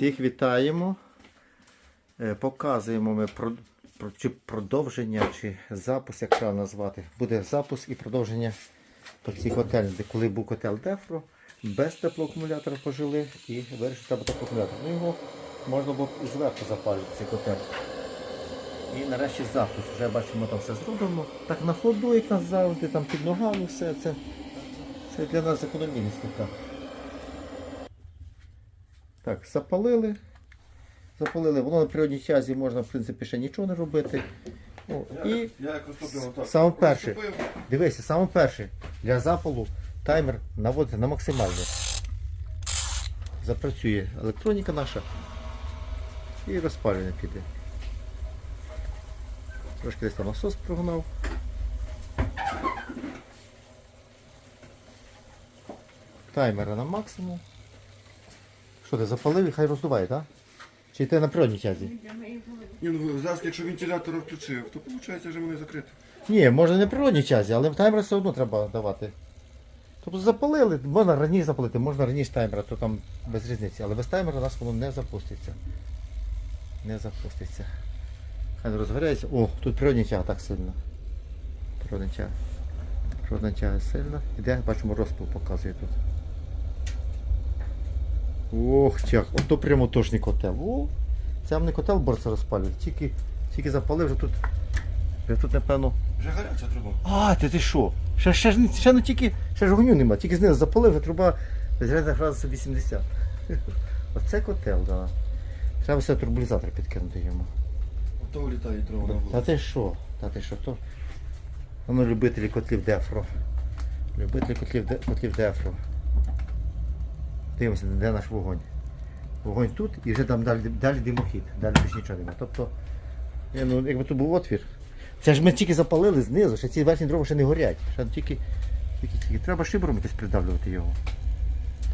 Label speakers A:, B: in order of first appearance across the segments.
A: Всіх вітаємо. Е, Показуємо ми про, про- чи продовження, чи запуск, як правильно назвати. Буде запуск і продовження по цій котельні, коли був котел Дефро, без теплоакумулятора пожили і вирішив треба теплоакумулятор. Ну його можна було зверху запалити цей котел. І нарешті запуск. Вже бачимо, там все зроблено. Так на ходу, як нас завжди, там під ногами все це. Це для нас закономірність така. Так, запалили. Запалили. Воно на природній чазі можна, в принципі, ще нічого не робити. О, і
B: Я як розтопив
A: саме перше. Дивися, саме перше. Для запалу таймер наводити на максимальний. Запрацює електроніка наша. І розпалювання піде. Трошки десь там насос прогнав. Таймера на максимум. Що ти запалив і хай роздуває, так? Чи ти на природній чазі?
B: Ні, ну зараз, якщо вентилятор включив, то виходить вже мене закрито.
A: Ні, може не природній чазі, але таймер все одно треба давати. Тобто запалили, можна раніше запалити, можна раніше таймера, то там без різниці. Але без таймера у нас воно не запуститься. Не запуститься. Хай розгоряється. О, тут природний тяга так сильно. Природний тяга. Природна тяга сильна. Іде, бачимо, розпил показує тут. Ох, тяг, ото прямо тошний котел. О, це вам не котел борця розпалює. Тільки, тільки запалив, вже тут, вже тут, напевно,
B: Вже гаряча труба.
A: а, ти ти що? Ще, ще, не- ще не тільки, ще ж вогню нема, тільки знизу запалив, вже труба зарядна градусів 80. Оце котел, так. Да. Треба все турбулізатор підкинути йому.
B: Ото влітає дрова на
A: вулиці.
B: Та
A: ти що? Та ти що то? Воно любителі котлів дефро. Любителі котлів, котлів дефро. Дивимося, де наш вогонь. Вогонь тут і вже там далі, далі димохід, далі більше нічого немає. Тобто, ну, якби тут був отвір. Це ж ми тільки запалили знизу, ще ці верхні дрова ще не горять. Ще тільки, тільки, тільки. Треба шибром якось придавлювати його.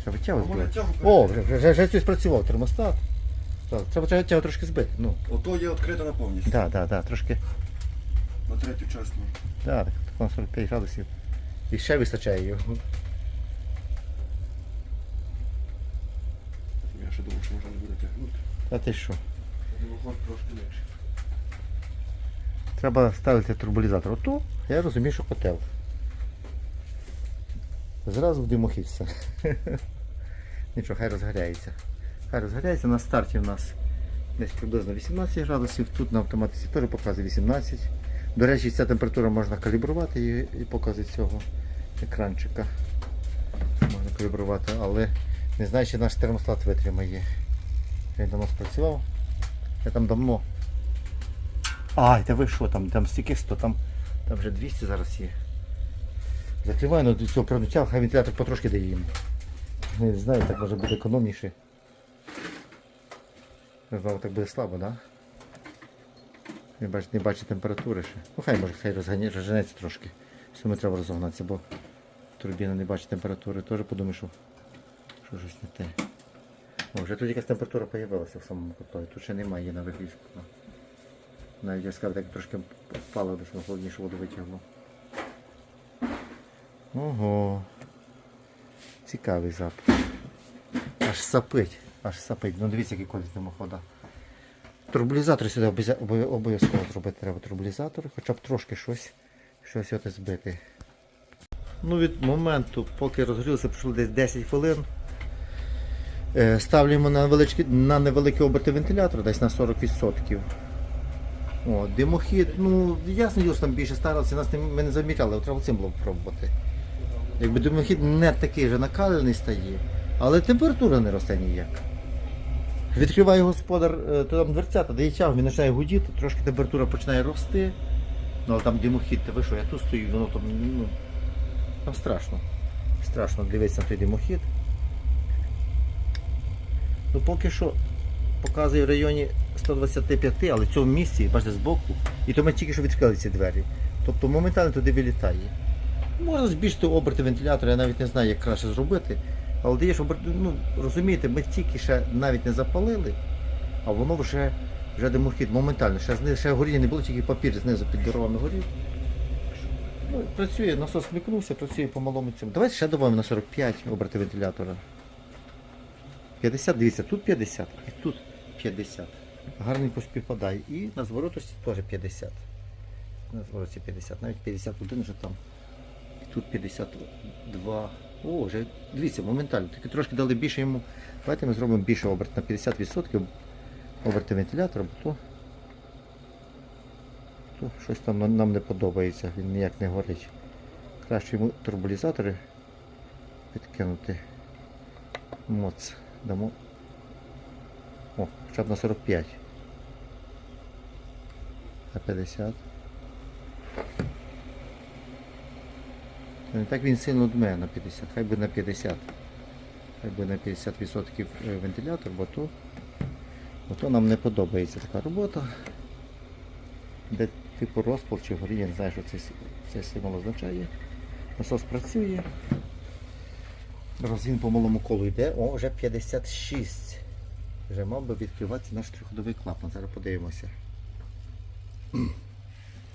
A: Треба тягу збити. О,
B: перейти?
A: вже, вже, вже щось спрацював, термостат. Так, треба тягу- тягу трошки збити. Ну,
B: Ото є відкрита на повністю.
A: так, так, так, трошки.
B: На третю частину.
A: Так, так, на 45 градусів. І ще вистачає його.
B: Може не буде тягнути.
A: Та ти що?
B: Виходить трошки легше.
A: Треба ставити турбулізатор. Ото я розумію, що котел. Зразу в димохід все. Нічого, хай розгоряється. Хай розгоряється. На старті в нас десь приблизно 18 градусів. Тут на автоматиці теж показує 18. До речі, ця температура можна калібрувати і, і показує цього екранчика. Можна калібрувати, але не знаю, чи наш термостат витримає. Він давно спрацював. Я там давно Ай, та ви що там, там стільки 100, там, там вже 200 зараз є. Закриваю, ну до цього пригнуття, хай вентилятор потрошки дає їм. Не знаю, так може бути економніше. Знову так буде слабо? Да? Не бачить, не бачить температури ще. Ну хай може, хай розганя- розженеться трошки. Саме треба розогнатися, бо турбіна не бачить температури. Теж подумаю, що, що щось не те. О, вже тут якась температура з'явилася в самому котлові. Тут ще немає на вигляд. Навіть я сказав, так трошки впало, десь на холоднішу воду витягло. Ого. Цікавий запах. Аж сапить, аж сапить. Ну дивіться, який колір димохода. Турбулізатор сюди обов'язково зробити треба турбулізатор, хоча б трошки щось, щось збити. Ну, від моменту, поки розгорілося, пройшло десь 10 хвилин. Е, Ставлюємо на на невеликий оберти вентилятор, десь на 40%. О, димохід, ну ясно що там більше старалися, нас не, ми не замічали, треба цим було пробувати. Якби димохід не такий же накалений стає, але температура не росте ніяк. Відкриває господар, е, то там дверцята, дає тягу, він починає гудіти, трошки температура починає рости. Ну але там димохід, ти ви що, я тут стою, воно там, ну, там страшно. Страшно дивитися на той димохід. Ну поки що показує в районі 125, але в цьому місці, бачите, збоку, і то ми тільки що відкрили ці двері. Тобто моментально туди вилітає. Можна збільшити оберти вентилятора, я навіть не знаю, як краще зробити. Але даєш оберти, ну розумієте, ми тільки ще навіть не запалили, а воно вже вже димохід моментально. Ще, ще горіння не було, тільки папір знизу під дровами горів. Ну, працює, насос вмикнувся, працює по малому цьому. Давайте ще додамо на 45 оберти вентилятора. 50, дивіться, тут 50 і тут 50. Гарненько співпадає. І на звороточці теж 50. На зворотці 50. Навіть 51 вже там. І тут 52. О, вже дивіться, моментально. Тільки трошки дали більше йому. Давайте ми зробимо більше оберт на 50% оберти вентилятора, бо то, то щось там нам- не подобається, він ніяк не горить. Краще йому турбулізатори підкинути. Моц. Дамо. О, хоча б на 45. На 50. Не так він сильно дме на 50, хай би на 50. Хай би на 50% вентилятор, бо то, бо то нам не подобається така робота. Де типу розпал чи горіння, не знаю, що цей, с- цей символ означає. Насос працює. Зараз він по малому колу йде. О, вже 56. Вже мав би відкриватися наш триходовий клапан. Зараз подивимося.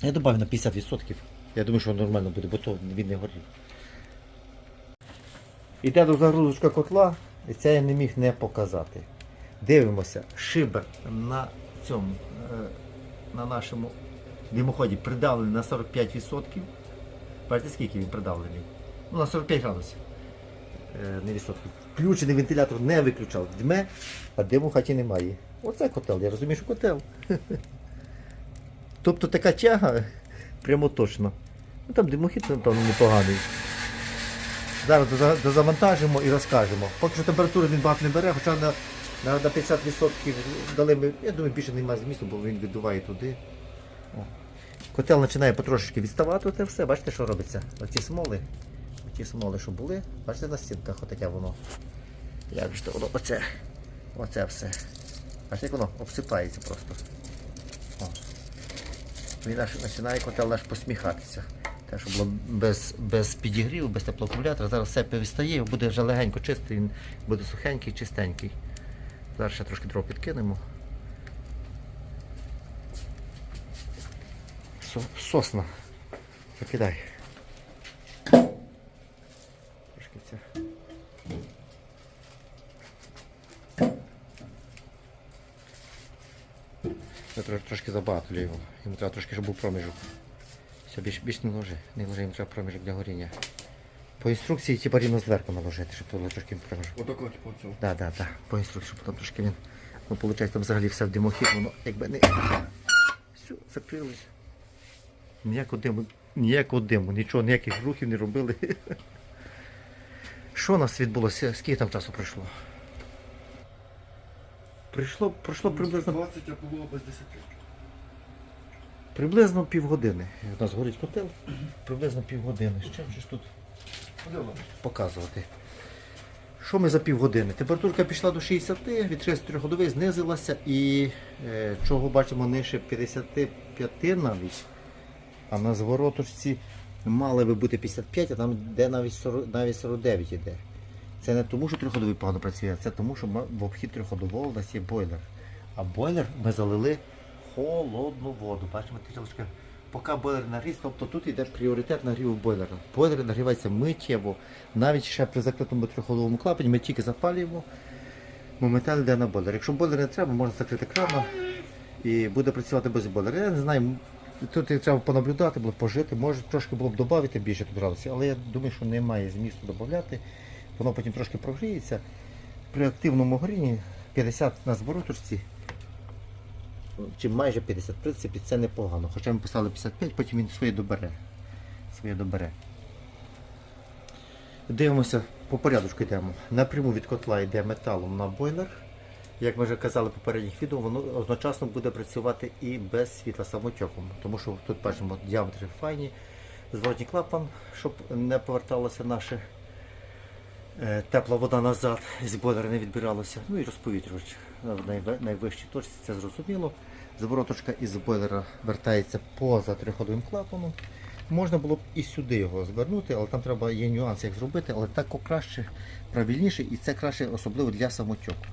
A: Я додав на 50%. Я думаю, що нормально буде, бо то він не горів. Іде до загрузочка котла, і це я не міг не показати. Дивимося, шибер на цьому, е, на нашому димоході придавлений на 45%. Бачите, скільки він придавлений? Ну, на 45 градусів. Е, не відсотків. Включений вентилятор не виключав. Дме, а диму в хаті немає. Оце котел, я розумію, що котел. Тобто така тяга прямо точно. Ну там димохід напевно непоганий. Зараз дозавантажимо і розкажемо. Поки що температури він багато не бере, хоча на, на, на 50% дали ми, я думаю, більше немає змісту, бо він віддуває туди. О. Котел починає потрошечки відставати те все. Бачите, що робиться? Оці смоли. Оці смоли, що були, бачите на стінках отаке воно. Як ж воно, оце. Оце все. Бачите, як воно обсипається просто. О. Він аж починає котел наш посміхатися. Те, що було без, без підігріву, без теплоакумулятора, зараз все повістає, буде вже легенько чистий, він буде сухенький, чистенький. Зараз ще трошки дров підкинемо. Сосна. Закидай. Це тро- трошки забагато для його. Йому треба трошки, щоб був проміжок. Все, більш, більш не ложи. Не ложи, їм треба проміжок для горіння. По інструкції типа рівно зверху наложити, щоб було трошки проміжок.
B: Отако, типу, цього.
A: Да, да, да. По інструкції, щоб там трошки він. Ну, виходить, там взагалі все в димохід, воно якби не. Все, закрилось. Ніякого диму, ніякого диму, нічого, ніяких рухів не робили. Що у нас відбулося? Скільки там часу пройшло? Прийшло, пройшло приблизно,
B: 20, а було без 10.
A: приблизно півгодини. У нас горить котел. Приблизно півгодини. З чим ж тут показувати. Що ми за півгодини? Температурка пішла до 60, від 33 ходової знизилася і е, чого бачимо нижче 55 навіть. А на звороточці мали би бути 55, а там де навіть 40, навіть 49 іде. Це не тому, що триходовий погано працює, це тому, що в обхід триходового у нас є бойлер. А бойлер ми залили холодну воду. Бачимо трішки. Поки бойлер нагріз, тобто тут йде пріоритет нагріву бойлера. Бойлер нагрівається миттєво. Навіть ще при закритому триходовому клапані ми тільки запалюємо, моментально йде на бойлер. Якщо бойлер не треба, можна закрити крана і буде працювати без бойлера. Я не знаю, тут треба понаблюдати, було пожити, може трошки було б додати більше тут градусів, але я думаю, що немає змісту додати. Воно потім трошки прогріється. При активному горінні 50 на звороточці, чи майже 50, в принципі, це непогано. Хоча ми поставили 55, потім він своє добере. Своє добере. Дивимося, по порядку йдемо. Напряму від котла йде металом на бойлер. Як ми вже казали в попередніх відео, воно одночасно буде працювати і без світла самотьоком. Тому що тут бачимо діаметри файні, зворотній клапан, щоб не поверталося наше тепла вода назад, з бойлера не відбиралося. Ну і розповітрювач найве- найвищій точці, це зрозуміло. Звороточка із бойлера вертається поза триходовим клапаном. Можна було б і сюди його звернути, але там треба є нюанс, як зробити, але так краще, правильніше, і це краще особливо для самотьоку.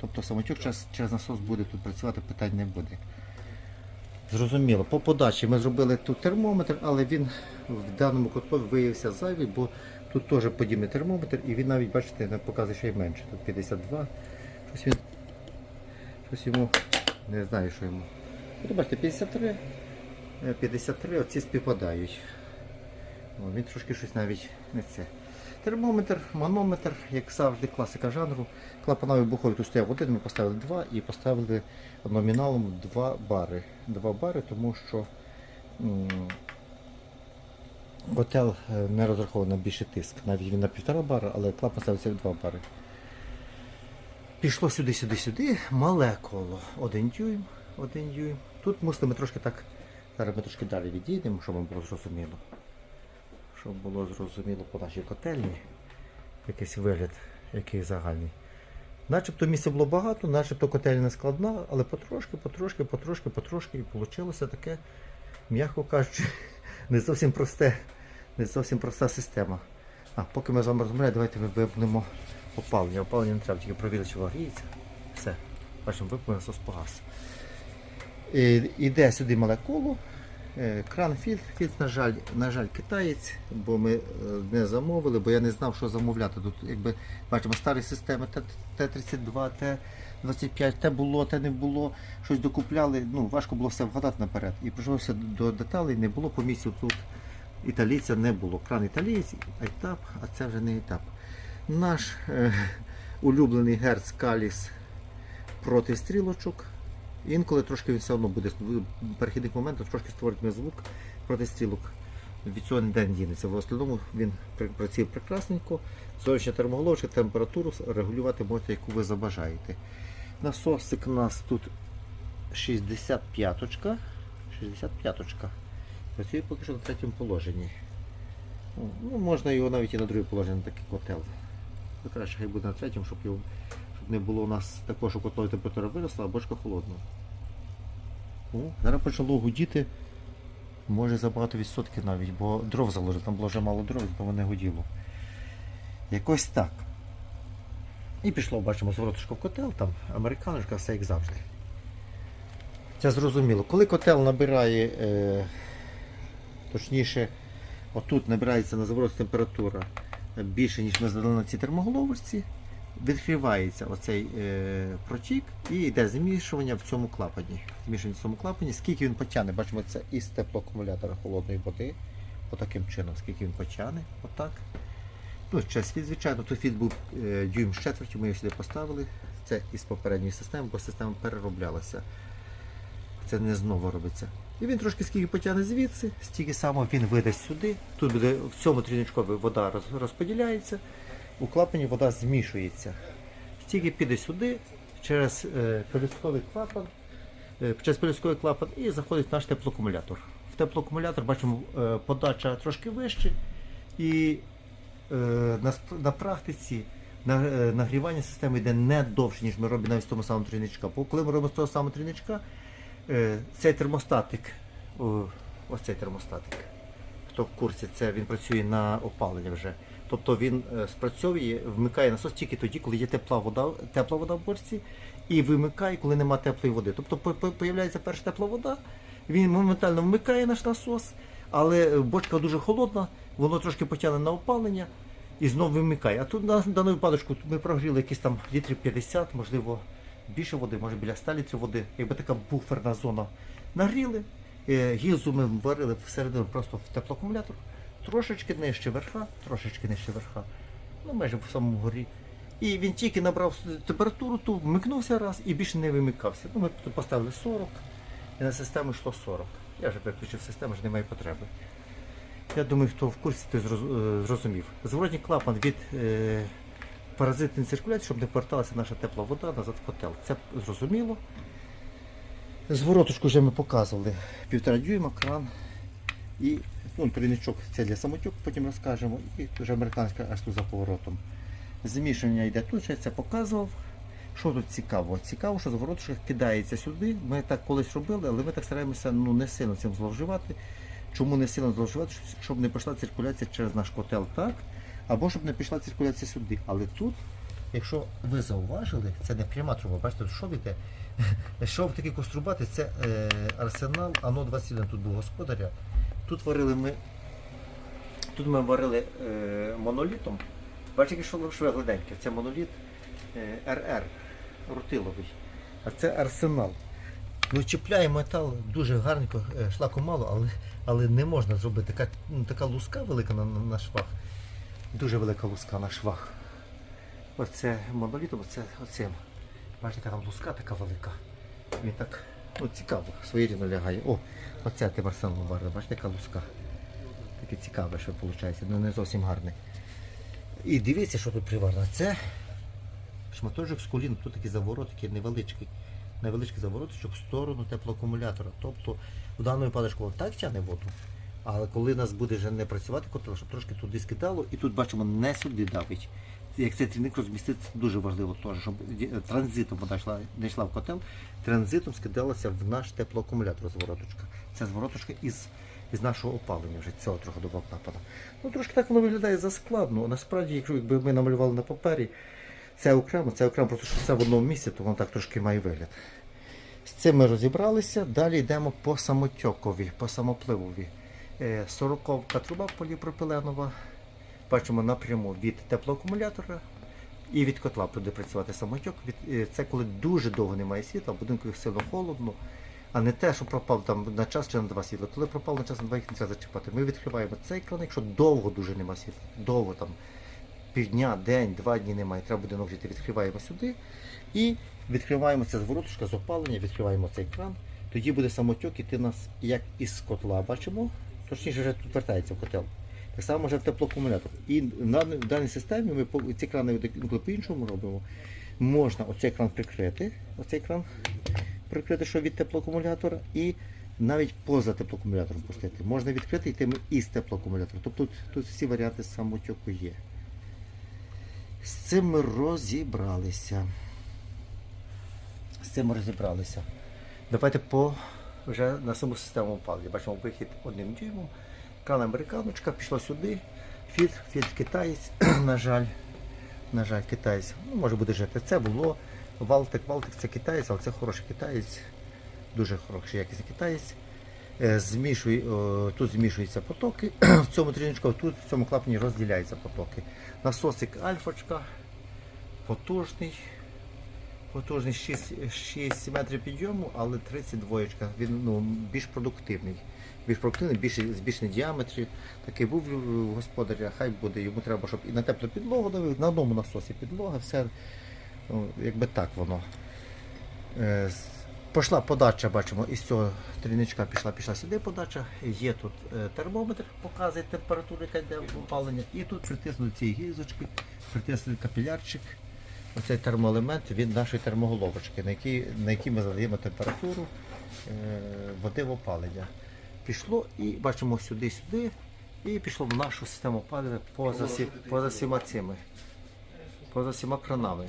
A: Тобто самотюк через, через насос буде тут працювати, питань не буде. Зрозуміло, по подачі ми зробили тут термометр, але він в даному котлові виявився зайвий, бо тут теж подібний термометр, і він навіть, бачите, показує ще й менше. Тут 52. Щось він. Щось йому. Не знаю, що йому. От бачите, 53. е, 53, оці співпадають. О, він трошки щось навіть не це. Термометр, манометр, як завжди, класика жанру. Клапановий бухой тут стояв один, ми поставили два і поставили номіналом 2 бари. 2 бари, тому що котел е, не розрахований на більший тиск. Навіть він на півтора бара, але клапан ставиться в 2 бари. Пішло сюди, сюди, сюди, мале коло. Один дюйм, один дюйм. Тут мусимо ми трошки так. Зараз ми трошки далі відійдемо, щоб вам було зрозуміло. Щоб було зрозуміло по нашій котельні. Якийсь вигляд, який загальний. Начебто місця було багато, начебто котельня складна, але потрошки, потрошки, потрошки, потрошки і вийшло таке, м'яко кажучи, не зовсім просте, не зовсім проста система. А поки ми з вами розмовляємо, давайте ми випнемо опалення. Опалення не треба, тільки провірити, чи гріється. Все. Бачимо, випнемо насос погас. І- Іде сюди мале коло. Е, Кран фільтр, фільтр, на жаль, на жаль, китаєць, бо ми е, не замовили, бо я не знав, що замовляти. Тут, якби бачимо, старі системи Т- Т-32, Т-25, те було, те не було. Щось докупляли. Ну, важко було все вгадати наперед. І прийшлося до деталей, не було по місцю тут. Італійця не було. Кран італієць, етап, а це вже не етап. Наш е, улюблений герц Каліс проти стрілочок. Інколи трошки він все одно буде в перехідних моментах трошки створює звук проти стрілок. Від цього ніде не дінеться. В основному він працює прекрасненько. Зовнішня термоголовочка, температуру регулювати можете, яку ви забажаєте. Насосик у нас тут 65-очка. 65-очка. Працює поки що на третьому положенні. Ну, Ну, можна його навіть і на друге положення, на такий котел. Ну, краще хай буде на третьому, щоб, його, щоб не було у нас такого, що котлові температура виросла, а бочка холодна. О, зараз почало гудіти. Може забагато відсотків навіть, бо дров заложили, там було вже мало дров, тому не гуділо. Якось так. І пішло, бачимо, зворотушко в котел, там американочка, все як завжди. Це зрозуміло. Коли котел набирає, е, точніше, отут набирається на завороті температура більше, ніж ми задали на цій термоголовочці, відкривається оцей е, протік і йде змішування в цьому клапані. Змішування в цьому клапані. Скільки він потягне, бачимо, це із теплоакумулятора холодної води. Отаким чином, скільки він потягне, отак. Ну, ще світ, звичайно, тут фіт був е, дюйм з четвертю, ми його сюди поставили. Це із попередньої системи, бо система перероблялася. Це не знову робиться. І він трошки скільки потягне звідси, стільки само він видасть сюди. Тут буде в цьому трійничкові вода розподіляється, у клапані вода змішується. Стільки піде сюди через е, пелюстковий клапан, е, через пелюстковий клапан і заходить наш теплоакумулятор. В теплоакумулятор бачимо е, подача трошки вище і е, на, практиці е, нагрівання системи йде не довше, ніж ми робимо навіть з того самого трійничка. Бо коли ми робимо з того самого трійничка, е, цей термостатик, ось цей термостатик, хто в курсі, це він працює на опалення вже. Тобто він е, спрацьовує, вмикає насос тільки тоді, коли є тепла вода, тепла вода в бочці, і вимикає, коли немає теплої води. Тобто по- по- появляється перша тепла вода, він моментально вмикає наш насос, але е, бочка дуже холодна, воно трошки потягне на опалення і знову вимикає. А тут на дану випадочку ми прогріли якісь там літрів 50, можливо, більше води, може біля 100 літрів води. Якби така буферна зона нагріли, е, гільзу ми варили всередину просто в теплоакумулятор, трошечки нижче верха, трошечки нижче верха, ну майже в самому горі. І він тільки набрав температуру, ту вмикнувся раз і більше не вимикався. Ну, ми поставили 40, і на систему йшло 40. Я вже виключив систему, вже немає потреби. Я думаю, хто в курсі, той е, зрозумів. Зворотній клапан від е, паразитної циркуляції, щоб не поверталася наша тепла вода назад в котел. Це зрозуміло. Звороточку вже ми показували. Півтора дюйма, кран і ну, тройничок це для самотюк, потім розкажемо. І вже американська аж тут за поворотом. Змішування йде тут, я це показував. Що тут цікаво? Цікаво, що звороточка кидається сюди. Ми так колись робили, але ми так стараємося ну, не сильно цим зловживати. Чому не сильно зловживати? Щоб не пішла циркуляція через наш котел так, або щоб не пішла циркуляція сюди. Але тут якщо ви зауважили, це не пряма труба, бачите, тут шов іде. Шов такий кострубатий, це е, арсенал, ано 21 тут був господаря. Тут варили ми. Тут ми варили е, монолітом. Бачите, шов шве гладеньке. Це моноліт е, РР, рутиловий. А це арсенал. Ну, чіпляє метал дуже гарненько, е, шлаку мало, але, але не можна зробити. Така, ну, така луска велика на, на швах. Дуже велика луска на швах. Оце монолітом, оце оцим. Бачите, яка там луска така велика. Він так ну, цікаво, своєрідно лягає. О, оце тим арсеналом варили. Бачите, яка луска. Таке цікаве, що виходить. Ну не зовсім гарне. І дивіться, що тут приварено. Це шматочок з колін, тут такий заворот, такий невеличкий. Невеличкий завороточок в сторону теплоакумулятора. Тобто в даному випадку так тягне воду. Але коли нас буде вже не працювати котел, щоб трошки туди скидало, і тут бачимо не сюди давить. Як цей трійник розміститься, це дуже важливо теж, щоб транзитом вода йшла, не йшла в котел, транзитом скидалася в наш теплоакумулятор звороточка. Ця звороточка із, із нашого опалення вже цього трьоходового клапана. Ну трошки так воно виглядає заскладно. Насправді, якщо якби ми намалювали на папері, це окремо, це окремо, просто що це в одному місці, то воно так трошки має вигляд. З цим ми розібралися. Далі йдемо по самотьокові, по самопливові. Е, 40 труба поліпропиленова. Бачимо напряму від теплоакумулятора і від котла буде працювати самотьок. Е, це коли дуже довго немає світла, в будинку сильно холодно, а не те, що пропав там на час чи на два світла. Коли пропав на час на два їх не треба зачіпати. Ми відкриваємо цей кран, якщо довго дуже немає світла, довго там півдня, день, два дні немає, треба буде ножити, відкриваємо сюди і відкриваємо це зворотушка з опалення, відкриваємо цей кран. Тоді буде самотьок іти нас як із котла, бачимо, точніше вже тут вертається в котел. Так само вже в теплоакумулятор. І на в даній системі ми ці крани інколи по-іншому робимо. Можна оцей кран прикрити, оцей кран прикрити, що від теплоакумулятора, і навіть поза теплоакумулятором пустити. Можна відкрити йтиме із теплоакумулятора. Тобто тут, тут всі варіанти самотьоку є. З цим ми розібралися. З цим ми розібралися. Давайте по вже на саму систему опалення. Бачимо вихід одним дюймом. Кран американочка пішла сюди. Фільтр, фільтр китаєць, на жаль. На жаль, китаєць. Ну, може буде жити. Це було Валтик, Валтик це китаєць, але це хороший китаєць. Дуже хороший якісний китаєць. Е, Змішує, тут змішуються потоки. В цьому тріночку, тут в цьому клапані розділяються потоки. Насосик альфочка, потужний. Потужний 6, 6 метрів підйому, але 32. Він ну, більш продуктивний. Більш продуктивний, більш збільшений діаметрі. Такий був у господаря, хай буде. Йому треба, щоб і на теплу підлогу давив, на одному насосі підлога, все ну, якби так воно. Е, Пішла подача, бачимо, із цього трійничка пішла, пішла сюди подача. Є тут е, термометр, показує температуру, яка йде в опалення. І тут притиснуті ці гізочки, притиснутий капілярчик. Оцей термоелемент від нашої термоголовочки, на якій, на якій ми задаємо температуру е, води в опалення. Пішло і бачимо сюди-сюди, і пішло в нашу систему опалення поза, всі- поза всіма цими, поза всіма кранами.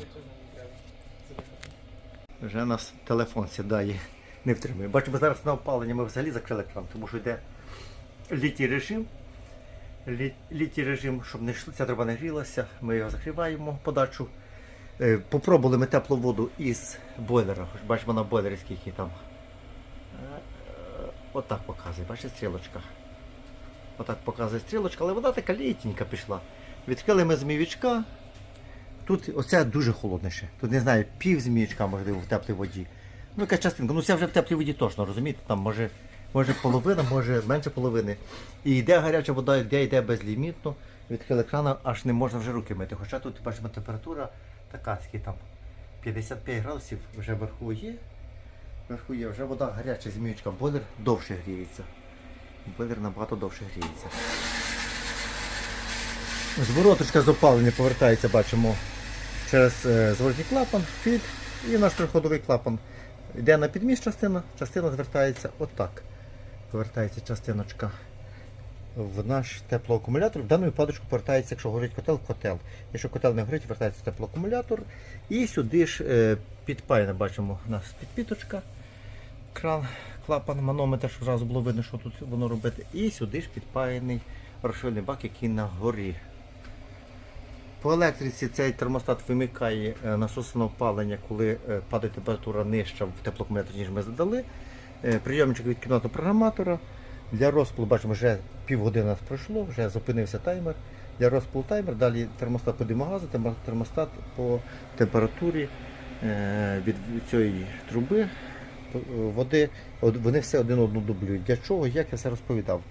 A: Вже нас телефон сідає, не втримує. Бачимо, зараз на опалення ми взагалі закрили кран, тому що йде літній режим. Лі- Літній режим, щоб не йшло, ця труба не грілася, ми його закриваємо подачу. Е, Попробували ми теплу воду із бойлера. Бачимо на бойлері скільки там. Е, Отак показує, бачите, стрілочка. Отак показує стрілочка, але вода така літненька пішла. Відкрили ми змійвічка. Тут оце дуже холодне. Тут не знаю, пів зміючка можливо в теплій воді. Ну, яка частинка. Ну це вже в теплій воді точно, розумієте? Там може, може половина, може менше половини. І йде гаряча вода, йде, йде безлімітно. Відкрили крана, аж не можна вже руки мити. Хоча тут бачимо температура така, скільки там 55 градусів вже вверху є. Вверху є, вже вода гаряча зміючка, бойлер довше гріється. Бойлер набагато довше гріється. Звороточка з опалення повертається, бачимо, через е, зворотній клапан, фільтр і наш приходовий клапан. Йде на підміст частина, частина звертається отак. Повертається частиночка в наш теплоакумулятор. В даному випадку повертається, якщо горить котел, котел. Якщо котел не горить, вертається теплоакумулятор. І сюди ж е, підпаяна, бачимо, у нас підпіточка, кран, клапан, манометр, щоб одразу було видно, що тут воно робити. І сюди ж підпаяний розширний бак, який на горі. По електриці цей термостат вимикає е, насосне опалення, коли е, падає температура нижча в теплокомуляторі, ніж ми задали. Прийомчик від кіноту програматора. Для розпилу, бачимо, вже півгодини нас пройшло, вже зупинився таймер. Для розпилу таймер, далі термостат по термо- термостат по температурі е, від цієї труби е, води. Вони все один одну дублюють. Для чого, як я все розповідав.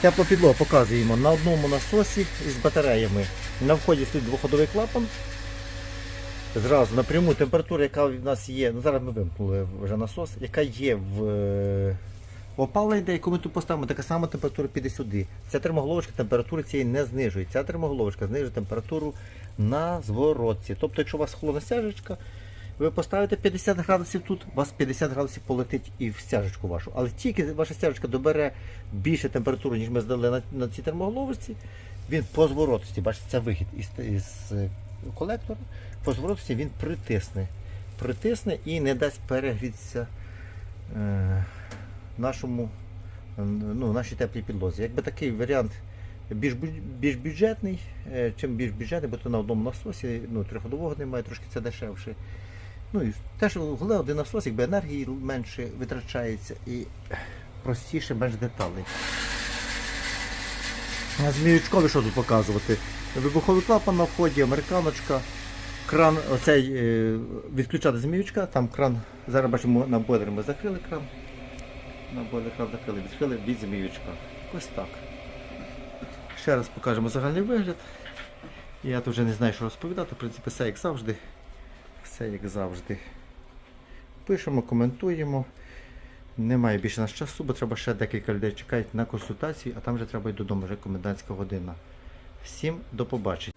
A: Тепло підлога показуємо на одному насосі із батареями. На вході стоїть двоходовий клапан. Зразу напряму температура, яка в нас є, ну зараз ми вимкнули вже насос, яка є в опаленні, де яку ми тут поставимо, така сама температура піде сюди. Ця термоголовочка температури цієї не знижує. Ця термоголовочка знижує температуру на зворотці. Тобто, якщо у вас холодна стяжечка, ви поставите 50 градусів тут, у вас 50 градусів полетить і в стяжечку вашу. Але тільки ваша стяжечка добере більше температури, ніж ми здали на, на цій термоголовочці, він по зворотності, бачите, це вихід із, із е, колектора, по зворотності він притисне. Притисне і не дасть перегрітися е, нашому, ну, нашій теплій підлозі. Якби такий варіант більш, більш бюджетний, е, чим більш бюджетний, бо то на одному насосі, ну, триходового немає, трошки це дешевше. Ну і теж головне один насос, якби енергії менше витрачається і простіше, менш деталей. А Зміючкові що тут показувати? Вибуховий клапан на вході, американочка, кран, оцей е, відключати зміючка, там кран, зараз бачимо на бойлері ми закрили кран. На бойлер кран закрили, відкрили від зміючка. Ось так. Ще раз покажемо загальний вигляд. Я тут вже не знаю, що розповідати, в принципі, все як завжди. Все як завжди. Пишемо, коментуємо. Немає більше нас часу, бо треба ще декілька людей чекають на консультацію, а там вже треба й додому, вже комендантська година. Всім до побачення.